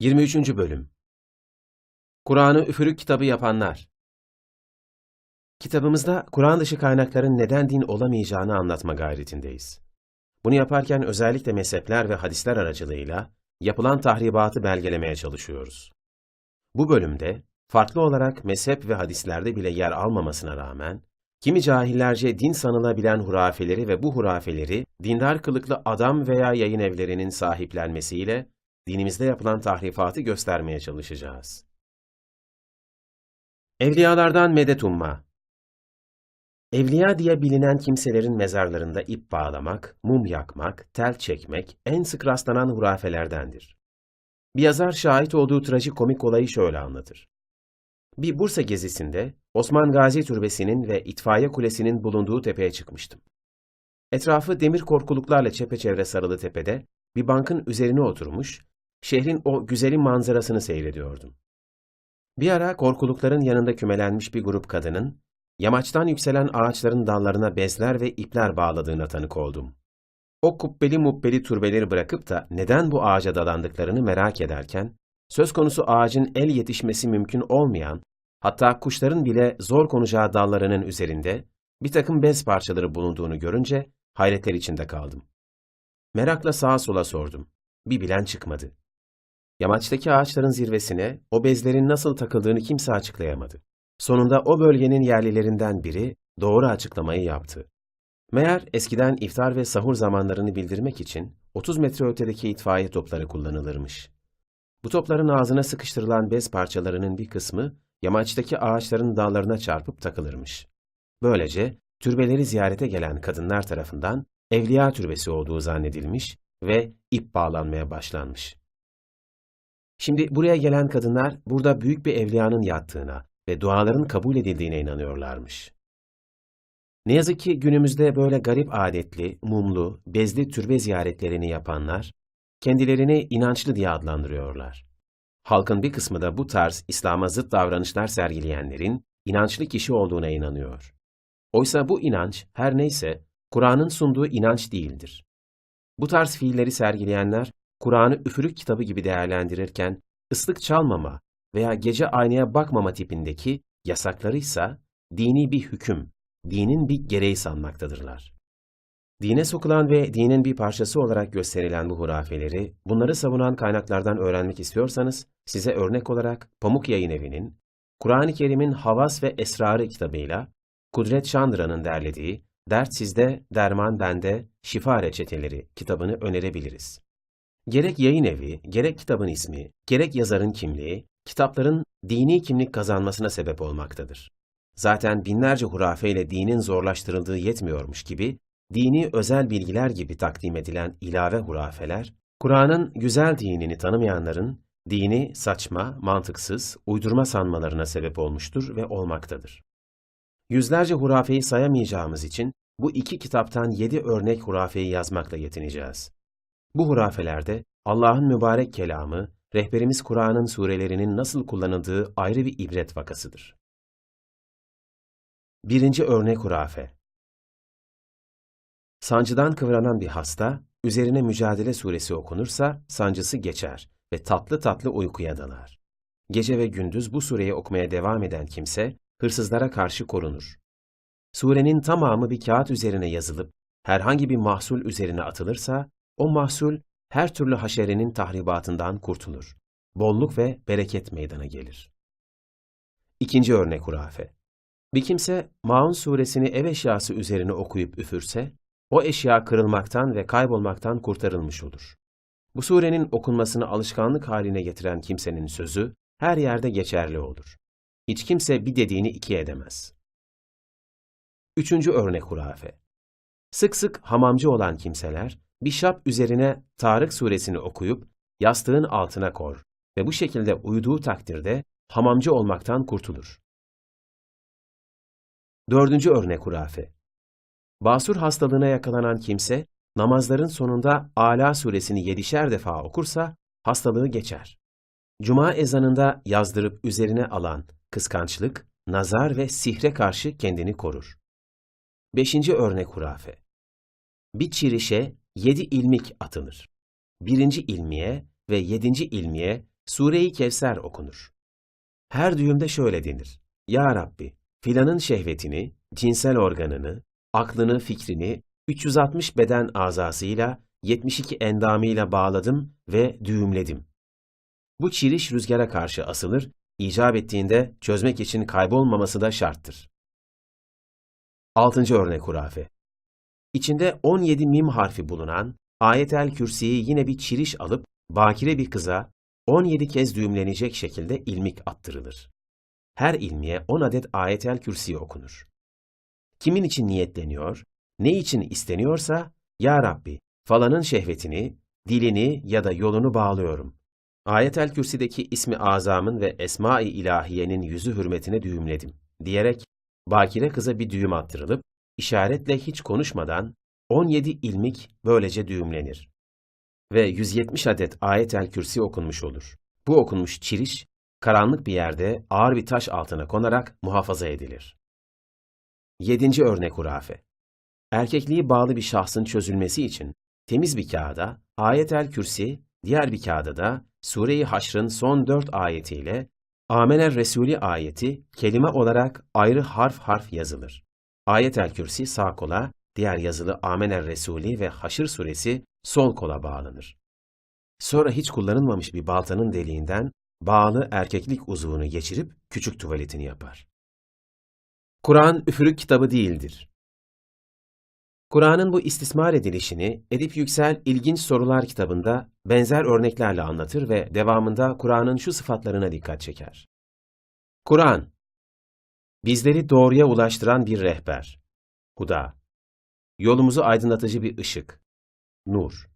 23. Bölüm Kur'an'ı üfürük kitabı yapanlar Kitabımızda Kur'an dışı kaynakların neden din olamayacağını anlatma gayretindeyiz. Bunu yaparken özellikle mezhepler ve hadisler aracılığıyla yapılan tahribatı belgelemeye çalışıyoruz. Bu bölümde farklı olarak mezhep ve hadislerde bile yer almamasına rağmen, kimi cahillerce din sanılabilen hurafeleri ve bu hurafeleri dindar kılıklı adam veya yayın evlerinin sahiplenmesiyle dinimizde yapılan tahrifatı göstermeye çalışacağız. Evliyalardan medet umma Evliya diye bilinen kimselerin mezarlarında ip bağlamak, mum yakmak, tel çekmek en sık rastlanan hurafelerdendir. Bir yazar şahit olduğu trajikomik olayı şöyle anlatır. Bir Bursa gezisinde Osman Gazi Türbesi'nin ve itfaiye kulesinin bulunduğu tepeye çıkmıştım. Etrafı demir korkuluklarla çepeçevre sarılı tepede bir bankın üzerine oturmuş, şehrin o güzelim manzarasını seyrediyordum. Bir ara korkulukların yanında kümelenmiş bir grup kadının, yamaçtan yükselen ağaçların dallarına bezler ve ipler bağladığına tanık oldum. O kubbeli mubbeli türbeleri bırakıp da neden bu ağaca dalandıklarını merak ederken, söz konusu ağacın el yetişmesi mümkün olmayan, hatta kuşların bile zor konacağı dallarının üzerinde bir takım bez parçaları bulunduğunu görünce hayretler içinde kaldım. Merakla sağa sola sordum. Bir bilen çıkmadı. Yamaçtaki ağaçların zirvesine o bezlerin nasıl takıldığını kimse açıklayamadı. Sonunda o bölgenin yerlilerinden biri doğru açıklamayı yaptı. Meğer eskiden iftar ve sahur zamanlarını bildirmek için 30 metre ötedeki itfaiye topları kullanılırmış. Bu topların ağzına sıkıştırılan bez parçalarının bir kısmı yamaçtaki ağaçların dallarına çarpıp takılırmış. Böylece türbeleri ziyarete gelen kadınlar tarafından evliya türbesi olduğu zannedilmiş ve ip bağlanmaya başlanmış. Şimdi buraya gelen kadınlar burada büyük bir evliyanın yattığına ve duaların kabul edildiğine inanıyorlarmış. Ne yazık ki günümüzde böyle garip adetli, mumlu, bezli türbe ziyaretlerini yapanlar, kendilerini inançlı diye adlandırıyorlar. Halkın bir kısmı da bu tarz İslam'a zıt davranışlar sergileyenlerin inançlı kişi olduğuna inanıyor. Oysa bu inanç her neyse Kur'an'ın sunduğu inanç değildir. Bu tarz fiilleri sergileyenler Kur'an'ı üfürük kitabı gibi değerlendirirken ıslık çalmama veya gece aynaya bakmama tipindeki yasakları ise dini bir hüküm, dinin bir gereği sanmaktadırlar. Dine sokulan ve dinin bir parçası olarak gösterilen bu hurafeleri, bunları savunan kaynaklardan öğrenmek istiyorsanız, size örnek olarak Pamuk Yayın Evi'nin, Kur'an-ı Kerim'in Havas ve Esrarı kitabıyla, Kudret Şandıra'nın derlediği Dert Sizde, Derman Bende, Şifa Reçeteleri kitabını önerebiliriz. Gerek yayın evi, gerek kitabın ismi, gerek yazarın kimliği, kitapların dini kimlik kazanmasına sebep olmaktadır. Zaten binlerce hurafeyle dinin zorlaştırıldığı yetmiyormuş gibi, dini özel bilgiler gibi takdim edilen ilave hurafeler, Kur'an'ın güzel dinini tanımayanların dini saçma, mantıksız, uydurma sanmalarına sebep olmuştur ve olmaktadır. Yüzlerce hurafeyi sayamayacağımız için bu iki kitaptan yedi örnek hurafeyi yazmakla yetineceğiz. Bu hurafelerde Allah'ın mübarek kelamı, rehberimiz Kur'an'ın surelerinin nasıl kullanıldığı ayrı bir ibret vakasıdır. Birinci örnek hurafe Sancıdan kıvranan bir hasta, üzerine Mücadele suresi okunursa sancısı geçer ve tatlı tatlı uykuya dalar. Gece ve gündüz bu sureyi okumaya devam eden kimse, hırsızlara karşı korunur. Surenin tamamı bir kağıt üzerine yazılıp, herhangi bir mahsul üzerine atılırsa, o mahsul her türlü haşerenin tahribatından kurtulur. Bolluk ve bereket meydana gelir. İkinci örnek hurafe. Bir kimse Maun suresini ev eşyası üzerine okuyup üfürse, o eşya kırılmaktan ve kaybolmaktan kurtarılmış olur. Bu surenin okunmasını alışkanlık haline getiren kimsenin sözü her yerde geçerli olur. Hiç kimse bir dediğini iki edemez. Üçüncü örnek hurafe. Sık sık hamamcı olan kimseler, bir şap üzerine Tarık suresini okuyup yastığın altına kor ve bu şekilde uyuduğu takdirde hamamcı olmaktan kurtulur. Dördüncü örnek hurafe. Basur hastalığına yakalanan kimse, namazların sonunda Ala suresini yedişer defa okursa, hastalığı geçer. Cuma ezanında yazdırıp üzerine alan kıskançlık, nazar ve sihre karşı kendini korur. Beşinci örnek hurafe. Bir çirişe yedi ilmik atılır. Birinci ilmiye ve yedinci ilmiye Sure-i Kevser okunur. Her düğümde şöyle denir. Ya Rabbi, filanın şehvetini, cinsel organını, aklını, fikrini 360 beden azasıyla 72 endamıyla bağladım ve düğümledim. Bu çiriş rüzgara karşı asılır, icap ettiğinde çözmek için kaybolmaması da şarttır. Altıncı örnek hurafe. İçinde 17 mim harfi bulunan Ayetel Kürsi'yi yine bir çiriş alıp bakire bir kıza 17 kez düğümlenecek şekilde ilmik attırılır. Her ilmiye 10 adet Ayetel Kürsi okunur. Kimin için niyetleniyor, ne için isteniyorsa, Ya Rabbi, falanın şehvetini, dilini ya da yolunu bağlıyorum. Ayetel Kürsi'deki ismi azamın ve esma-i ilahiyenin yüzü hürmetine düğümledim, diyerek bakire kıza bir düğüm attırılıp, işaretle hiç konuşmadan 17 ilmik böylece düğümlenir. Ve 170 adet Ayetel Kürsi okunmuş olur. Bu okunmuş çiriş, karanlık bir yerde ağır bir taş altına konarak muhafaza edilir. Yedinci örnek hurafe. Erkekliği bağlı bir şahsın çözülmesi için temiz bir kağıda Ayetel Kürsi, diğer bir kağıda da Sure-i Haşr'ın son dört ayetiyle Amener Resulü ayeti kelime olarak ayrı harf harf yazılır. Ayetel Kürsi sağ kola, diğer yazılı Amener Resulü ve Haşr suresi sol kola bağlanır. Sonra hiç kullanılmamış bir baltanın deliğinden bağlı erkeklik uzvunu geçirip küçük tuvaletini yapar. Kur'an üfürük kitabı değildir. Kur'an'ın bu istismar edilişini Edip Yüksel İlginç Sorular kitabında benzer örneklerle anlatır ve devamında Kur'an'ın şu sıfatlarına dikkat çeker. Kur'an, bizleri doğruya ulaştıran bir rehber. Huda, yolumuzu aydınlatıcı bir ışık. Nur,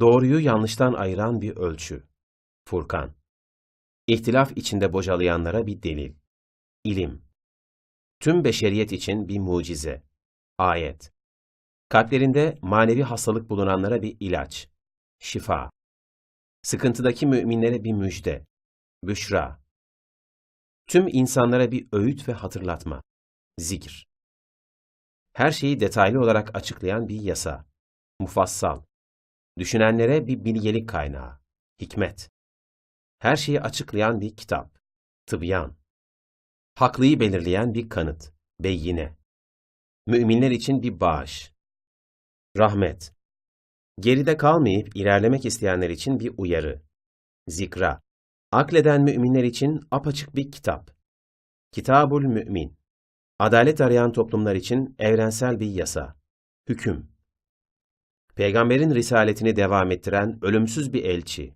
doğruyu yanlıştan ayıran bir ölçü. Furkan, ihtilaf içinde bocalayanlara bir delil. İlim, tüm beşeriyet için bir mucize. Ayet, kalplerinde manevi hastalık bulunanlara bir ilaç. Şifa, sıkıntıdaki müminlere bir müjde. Büşra, tüm insanlara bir öğüt ve hatırlatma. Zikir, her şeyi detaylı olarak açıklayan bir yasa. Mufassal, düşünenlere bir bilgelik kaynağı. Hikmet, her şeyi açıklayan bir kitap. Tıbyan, haklıyı belirleyen bir kanıt. Beyyine, müminler için bir bağış. Rahmet, geride kalmayıp ilerlemek isteyenler için bir uyarı. Zikra, akleden müminler için apaçık bir kitap. Kitabul Mümin, adalet arayan toplumlar için evrensel bir yasa. Hüküm, peygamberin risaletini devam ettiren ölümsüz bir elçi.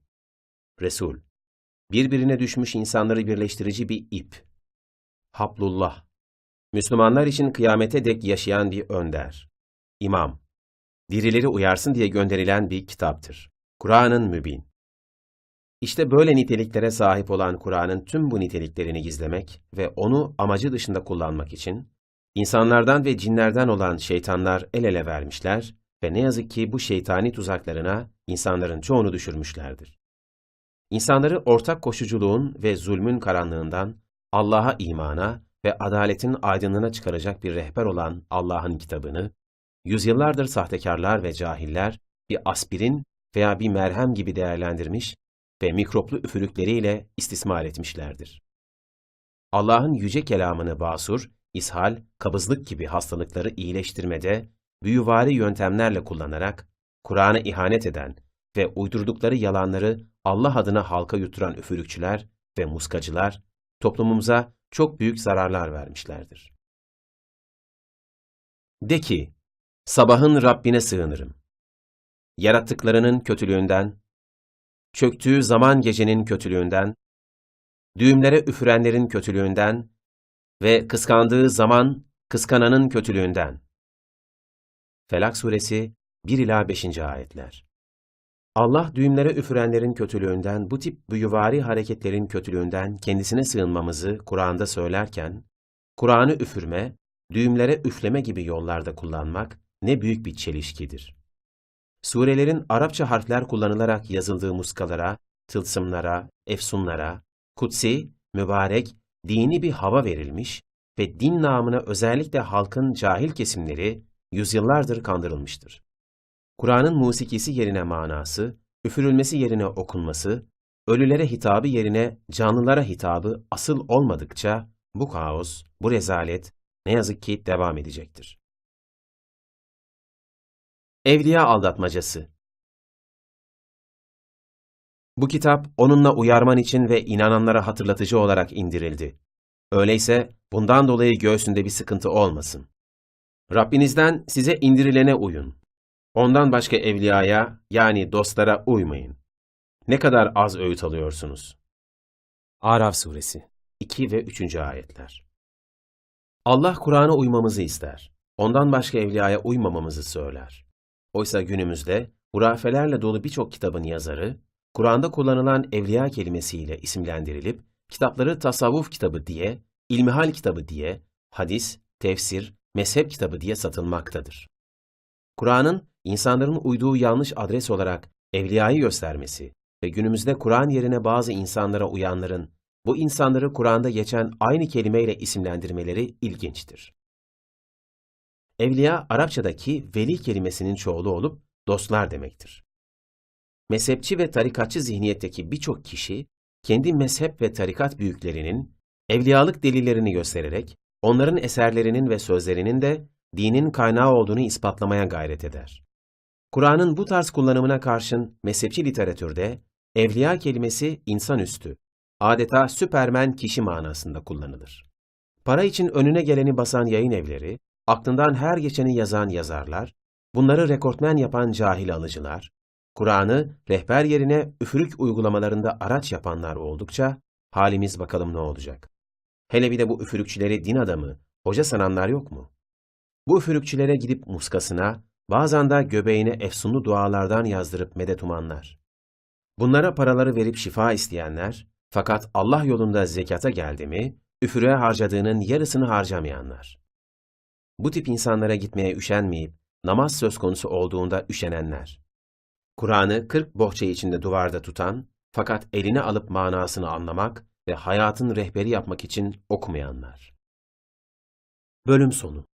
Resul, birbirine düşmüş insanları birleştirici bir ip. Hablullah, Müslümanlar için kıyamete dek yaşayan bir önder. İmam, dirileri uyarsın diye gönderilen bir kitaptır. Kur'an'ın mübin. İşte böyle niteliklere sahip olan Kur'an'ın tüm bu niteliklerini gizlemek ve onu amacı dışında kullanmak için, insanlardan ve cinlerden olan şeytanlar el ele vermişler ve ne yazık ki bu şeytani tuzaklarına insanların çoğunu düşürmüşlerdir. İnsanları ortak koşuculuğun ve zulmün karanlığından Allah'a imana ve adaletin aydınlığına çıkaracak bir rehber olan Allah'ın kitabını, yüzyıllardır sahtekarlar ve cahiller bir aspirin veya bir merhem gibi değerlendirmiş ve mikroplu üfürükleriyle istismar etmişlerdir. Allah'ın yüce kelamını basur, ishal, kabızlık gibi hastalıkları iyileştirmede büyüvari yöntemlerle kullanarak Kur'an'a ihanet eden ve uydurdukları yalanları Allah adına halka yuturan üfürükçüler ve muskacılar toplumumuza çok büyük zararlar vermişlerdir. De ki, sabahın Rabbine sığınırım. Yarattıklarının kötülüğünden, çöktüğü zaman gecenin kötülüğünden, düğümlere üfürenlerin kötülüğünden ve kıskandığı zaman kıskananın kötülüğünden. Felak Suresi 1 ila 5. ayetler. Allah düğümlere üfürenlerin kötülüğünden, bu tip büyüvari hareketlerin kötülüğünden kendisine sığınmamızı Kur'an'da söylerken, Kur'an'ı üfürme, düğümlere üfleme gibi yollarda kullanmak ne büyük bir çelişkidir. Surelerin Arapça harfler kullanılarak yazıldığı muskalara, tılsımlara, efsunlara, kutsi, mübarek, dini bir hava verilmiş ve din namına özellikle halkın cahil kesimleri yüzyıllardır kandırılmıştır. Kur'an'ın musikisi yerine manası, üfürülmesi yerine okunması, ölülere hitabı yerine canlılara hitabı asıl olmadıkça bu kaos, bu rezalet ne yazık ki devam edecektir. Evliya aldatmacası Bu kitap onunla uyarman için ve inananlara hatırlatıcı olarak indirildi. Öyleyse bundan dolayı göğsünde bir sıkıntı olmasın. Rabbinizden size indirilene uyun. Ondan başka evliyaya yani dostlara uymayın. Ne kadar az öğüt alıyorsunuz. Araf suresi 2 ve 3. ayetler. Allah Kur'an'a uymamızı ister. Ondan başka evliyaya uymamamızı söyler. Oysa günümüzde hurafelerle dolu birçok kitabın yazarı, Kur'an'da kullanılan evliya kelimesiyle isimlendirilip, kitapları tasavvuf kitabı diye, ilmihal kitabı diye, hadis, tefsir, mezhep kitabı diye satılmaktadır. Kur'an'ın insanların uyduğu yanlış adres olarak evliyayı göstermesi ve günümüzde Kur'an yerine bazı insanlara uyanların bu insanları Kur'an'da geçen aynı kelimeyle isimlendirmeleri ilginçtir. Evliya, Arapçadaki veli kelimesinin çoğulu olup dostlar demektir. Mezhepçi ve tarikatçı zihniyetteki birçok kişi, kendi mezhep ve tarikat büyüklerinin evliyalık delillerini göstererek, onların eserlerinin ve sözlerinin de dinin kaynağı olduğunu ispatlamaya gayret eder. Kur'an'ın bu tarz kullanımına karşın mezhepçi literatürde evliya kelimesi insanüstü, adeta süpermen kişi manasında kullanılır. Para için önüne geleni basan yayın evleri, aklından her geçeni yazan yazarlar, bunları rekortmen yapan cahil alıcılar, Kur'an'ı rehber yerine üfürük uygulamalarında araç yapanlar oldukça halimiz bakalım ne olacak. Hele bir de bu üfürükçüleri din adamı, hoca sananlar yok mu? Bu üfürükçülere gidip muskasına, bazen de göbeğine efsunlu dualardan yazdırıp medet umanlar. Bunlara paraları verip şifa isteyenler, fakat Allah yolunda zekata geldi mi, üfürüğe harcadığının yarısını harcamayanlar. Bu tip insanlara gitmeye üşenmeyip, namaz söz konusu olduğunda üşenenler. Kur'an'ı 40 bohça içinde duvarda tutan, fakat eline alıp manasını anlamak ve hayatın rehberi yapmak için okumayanlar. Bölüm sonu